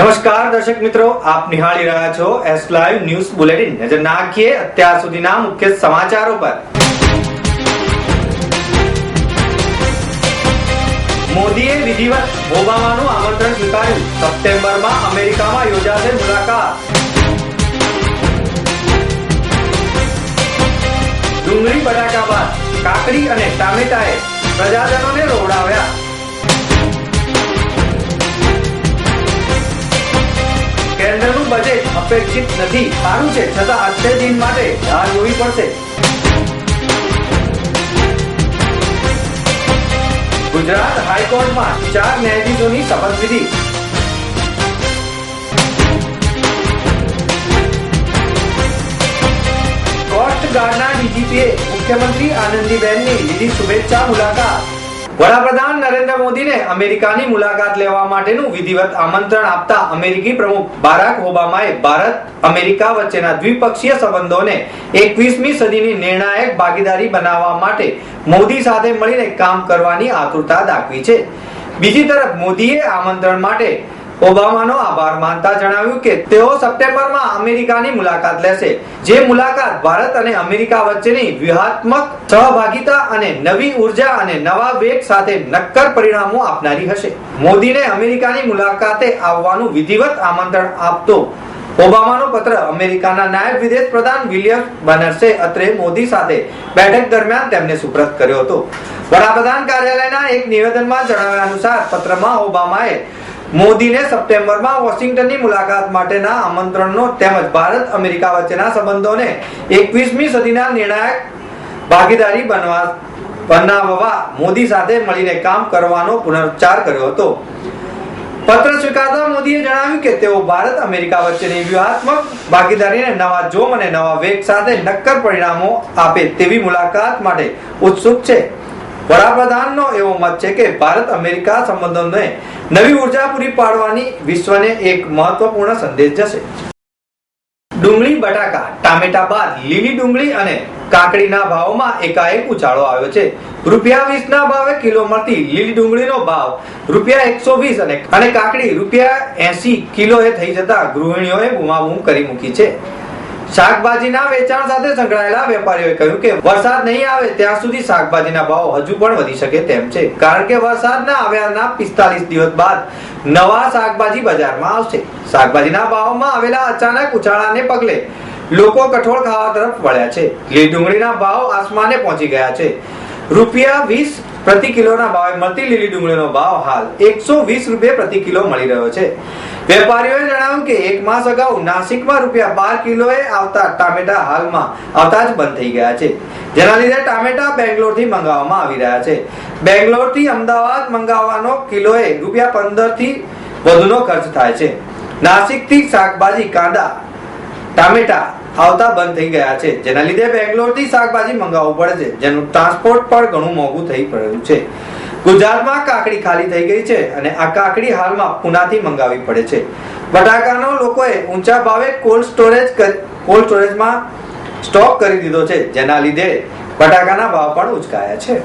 નમસ્કાર દર્શક મિત્રો, આપ નિહાળી રહ્યા છો એસ લાઈવ ન્યૂઝ બુલેટિન નજર નાખીએ અત્યાર સુધીના મુખ્ય સમાચારો પર. મોદીએ વિધિવત ઓબામાનું આમંત્રણ સ્વીકાર્યું. સપ્ટેમ્બરમાં અમેરિકામાં યોજાશે મુલાકાત. ડુંગળી બટાકા બાદ કાકડી અને ટામેટાએ પ્રજાજનોને રોવડાવ્યા બજેટ અપેક્ષિત નથી. સારું છે, છતાં આજના દિન માટે રાહ જોવી પડશે. ગુજરાત હાઈકોર્ટમાં ચાર ન્યાયાધીશોની શપથવિધિ. કોસ્ટગાર્ડના ડીજીપીએ મુખ્યમંત્રી આનંદીબેનની લીધી શુભેચ્છા મુલાકાત. વડાપ્રધાન નરેન્દ્ર મોદીને અમેરિકાની મુલાકાત લેવા માટેનું વિધિવત આમંત્રણ આપતા અમેરિકી પ્રમુખ બારાક ઓબામાએ ભારત, અમેરિકા વચ્ચેના દ્વિપક્ષીય સંબંધોને એકવીસમી સદીની નિર્ણાયક ભાગીદારી બનાવવા માટે મોદી સાથે મળીને કામ કરવાની આતુરતા દાખવી છે. બીજી તરફ મોદીએ આમંત્રણ માટે ઓબામાનો આભાર માનતા જણાવ્યું કે તેઓ સપ્ટેમ્બરમાં અમેરિકાની મુલાકાત લેશે, જે મુલાકાત ભારત અને અમેરિકા વચ્ચેની વ્યૂહાત્મક સહભાગીતા અને નવી ઊર્જા અને નવા વેગ સાથે નક્કર પરિણામો આપનારી હશે. મોદીને અમેરિકાની મુલાકાતે આવવાનું વિધિવત આમંત્રણ આપતો ઓબામાનો પત્ર અમેરિકાના નાયબ વિદેશ પ્રધાન વિલિયમ બનર્સે અત્રે મોદી સાથે બેઠક દરમિયાન તેમને સુપ્રત કર્યો હતો. વડાપ્રધાન કાર્યાલયના એક નિવેદનમાં જણાવ્યા અનુસાર પત્રમાં ઓબામાએ મોદીને સપ્ટેમ્બરમાં વોશિંગ્ટનની મુલાકાત માટેના આમંત્રણનો તેમજ ભારત અમેરિકા વચ્ચેના સંબંધોને એકવીસમી સદીના નિર્ણાયક ભાગીદારી બનવા બનાવવા મોદી સાથે મળીને કામ કરવાનો પુનરુચ્ચાર કર્યો હતો. પત્ર સ્વીકારતા મોદીએ જણાવ્યું કે તેઓ ભારત અમેરિકા વચ્ચેની વ્યૂહાત્મક ભાગીદારીને નવા જોમ અને નવા વેગ સાથે નક્કર પરિણામો આપે તેવી મુલાકાત માટે ઉત્સુક છે. વડાપ્રધાનનો એવો મત છે કે ભારત અમેરિકા સંબંધોને નવી ઊર્જા પૂરી પાડવાની વિશ્વને એક મહત્વપૂર્ણ સંદેશ જશે. ડુંગળી, બટાકા, ટામેટા બાદ લીલી ડુંગળી અને કાકડીના ભાવમાં એકાએક ઉછાળો આવ્યો છે. રૂપિયા વીસ ના ભાવે કિલો મળતી લીલી ડુંગળીનો ભાવ રૂપિયા એકસો વીસ અને કાકડી રૂપિયા એસી કિલોએ થઈ જતા ગૃહિણીઓએ બૂમાબૂમ કરી મૂકી છે. શાકભાજીના વેચાણ સાથે સંકળાયેલા વેપારીઓએ કહ્યું કે વરસાદ નહીં આવે ત્યાં સુધી શાકભાજીના ભાવ હજુ પણ વધી શકે તેમ છે. કારણ કે વરસાદના આવ્યાના પિસ્તાલીસ દિવસ બાદ નવા શાકભાજી બજારમાં આવશે. શાકભાજીના ભાવમાં આવેલા અચાનક ઉછાળાને પગલે લોકો કઠોળ ખાવા તરફ વળ્યા છે. લીલી ડુંગળીના ભાવ આસમાને પહોંચી ગયા છે. રૂપિયા વીસ પ્રતિ કિલોના ભાવે મળતી લીલી ડુંગળીનો ભાવ હાલ એકસો વીસ રૂપિયા પ્રતિ કિલો મળી રહ્યો છે. વેપારીઓએ જણાવ્યું કે એક માસ અગાઉ નાસિકમાં રૂપિયા બાર કિલોએ આવતા ટામેટા હાલમાં આવતા જ બંધ થઈ ગયા છે. જેના લીધે ટામેટા બેંગ્લોરથી મંગાવવામાં આવી રહ્યા છે. બેંગ્લોરથી અમદાવાદ મંગાવવાનો કિલોએ રૂપિયા પંદરથી વધુનો ખર્ચ થાય છે. નાસિકથી શાકભાજી, કાંદા, ટામેટા આવતા બંધ થઈ ગયા છે. જેના લીધે બેંગ્લોરથી શાકભાજી મંગાવવું પડે છે, જેનું ટ્રાન્સપોર્ટ પણ ઘણું મોંઘું થઈ પડ્યું છે. ગુજરાતમાં કાકડી ખાલી થઈ ગઈ છે અને આ કાકડી હાલમાં પુનાથી મંગાવી પડે છે. બટાકાનો લોકોએ ઊંચા ભાવે કોલ્ડ સ્ટોરેજ કોલ્ડ સ્ટોરેજમાં સ્ટોક કરી દીધો છે, જેના લીધે બટાકાના ભાવ પણ ઉચકાયા છે.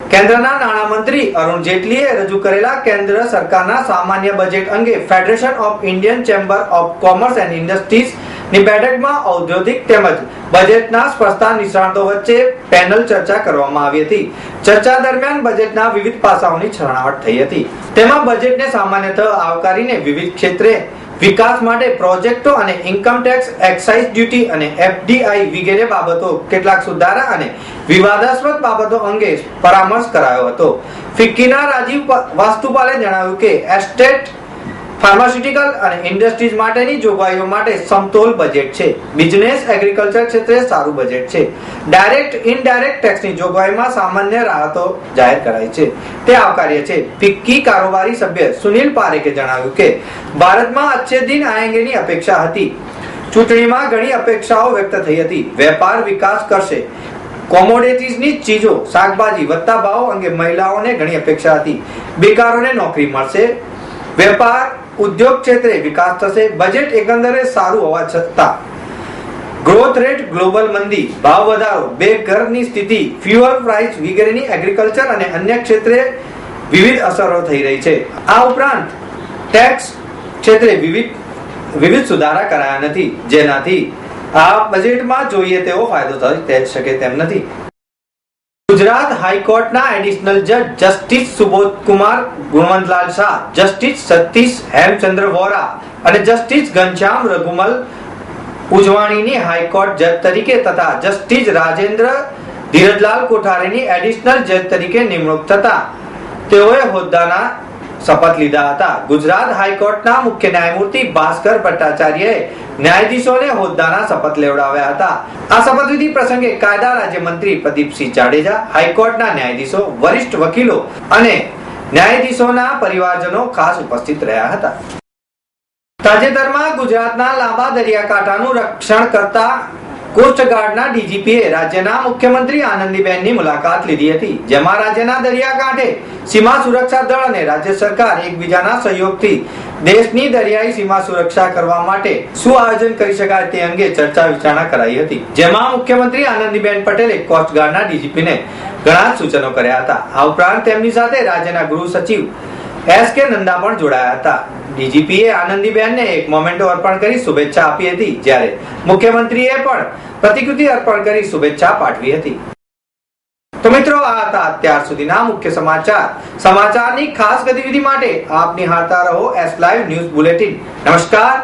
કેન્દ્રના નાણામંત્રી અરુણ જેટલીએ રજૂ કરેલા કેન્દ્ર સરકારના સામાન્ય બજેટ અંગે federation of Indian chamber of commerce and industries ની બેઠકમાં ઔદ્યોગિક તેમજ બજેટના સ્પર્ધા નિષ્ણાતો વચ્ચે પેનલ ચર્ચા કરવામાં આવી હતી. ચર્ચા દરમિયાન બજેટના વિવિધ પાસાઓની છણાવટ થઈ હતી. તેમાં બજેટને સામાન્યતઃ આવકારીને વિવિધ ક્ષેત્રે વિકાસ માટે પ્રોજેક્ટો અને ઇન્કમ ટેક્સ, એક્સાઇઝ ડ્યુટી અને એફડીઆઈ વગેરે બાબતો કેટલાક સુધારા અને વિવાદાસ્પદ બાબતો અંગે પરામર્શ કરાયો હતો. ફિક્કીના રાજીવ વાસ્તુપાલે જણાવ્યું કે, એસ્ટેટ ફાર્માસ્યુટિકલ અને ઇન્ડસ્ટ્રીઝ માટેની જોગવાઈઓ માટે સમતોલ બજેટ છે. બિઝનેસ એગ્રીકલ્ચર ક્ષેત્રે સારું બજેટ છે. ડાયરેક્ટ ઇનડાયરેક્ટ ટેક્સની જોગવાઈમાં સામાન્ય રાહતો જાહેર કરાઈ છે. તે આવકાર્ય છે. ફિક્કી કારોબારી સભ્ય સુનિલ પારેખે જણાવ્યું કે, ભારતમાં અચ્છે દિન આયેંગેની અપેક્ષા હતી. ચૂંટણીમાં ઘણી અપેક્ષાઓ વ્યક્ત થઈ હતી. વેપાર વિકાસ કરશે. કોમોડિટીઝની ચીજો, શાકભાજી વધતા ભાવ અંગે મહિલાઓને ઘણી અપેક્ષા હતી. બેકારોને નોકરી મળશે. વેપાર ઉદ્યોગ ક્ષેત્રે વિકાસ થશે બજેટ એકંદરે સારું હોવા છતાં. ગ્રોથ રેટ ગ્લોબલ મંદી, ભાવ વધારો, બે ઘરની સ્થિતિ ફ્યુઅલ પ્રાઇસ વગેરેની એગ્રીકલ્ચર અને અન્ય ક્ષેત્રે વિવિધ અસરો થઈ રહી છે. આ ઉપરાંત ટેક્સ ક્ષેત્રે વિવિધ વિવિધ સુધારા કરાયા નથી. જેનાથી આ બજેટમાં જોઈએ તેવો ફાયદો થઈ શકે તેમ નથી. ગુજરાત હાઈકોર્ટના એડિશનલ જજ જસ્ટિસ સુબોધ કુમાર ગુણવંતલાલ શાહ, જસ્ટિસ સતીશ હેમચંદ્ર વોરા અને જસ્ટિસ ઘનશ્યામ રઘુમલ ઉજવાણીની હાઈકોર્ટ જજ તરીકે તથા જસ્ટિસ રાજેન્દ્ર ધીરજલાલ કોઠારીની એડિશનલ જજ તરીકે નિમણૂક થતા. તેઓએ હોદ્દાના શપથ લીધા હતા. ગુજરાત હાઈકોર્ટના મુખ્ય ન્યાયમૂર્તિ ભાસ્કર ભટ્ટાચાર્યએ ન્યાયાધીશોને હોદ્દાના શપથ લેવડાવ્યા હતા. આ શપથવિધિ પ્રસંગે કાયદા રાજ્યમંત્રી પ્રદીપસિંહ જાડેજા, હાઈકોર્ટના ન્યાયાધીશો, વરિષ્ઠ વકીલો અને ન્યાયાધીશોના પરિવારજનો ખાસ ઉપસ્થિત રહ્યા હતા. તાજેતરમાં ગુજરાતના લાંબા દરિયાકાંઠાનું રક્ષણ કરતા કોસ્ટગાર્ડના ડીજીપીએ રાજ્યના મુખ્યમંત્રી આનંદીબેનની મુલાકાત લીધી હતી, જેમાં રાજ્યના દરિયાકાંઠે સીમા સુરક્ષા દળ અને રાજ્ય સરકાર એકબીજાના સહયોગથી દેશની દરિયાઈ સીમા સુરક્ષા કરવા માટે શું આયોજન કરી શકાય તે અંગે ચર્ચા વિચારણા કરાઈ હતી. જેમાં મુખ્યમંત્રી આનંદીબેન પટેલે કોસ્ટગાર્ડના ડીજીપીને ઘણા સૂચનો કર્યા હતા. આ ઉપરાંત તેમની સાથે રાજ્યના ગૃહ સચિવ એસ કે નંદા પણ જોડાયા હતા. ડીજીપીએ આનંદીબેનને એક મોમેન્ટો અર્પણ કરી શુભેચ્છા આપી હતી, જ્યારે મુખ્યમંત્રીએ પણ પ્રતિકૃતિ અર્પણ કરી શુભેચ્છા પાઠવી હતી. તો મિત્રો, આ હતા અત્યાર સુધીના મુખ્ય સમાચાર. સમાચારની ખાસ ગતિવિધિ માટે આપ નિહાળતા રહો એસ લાઈવ ન્યૂઝ બુલેટિન નમસ્કાર.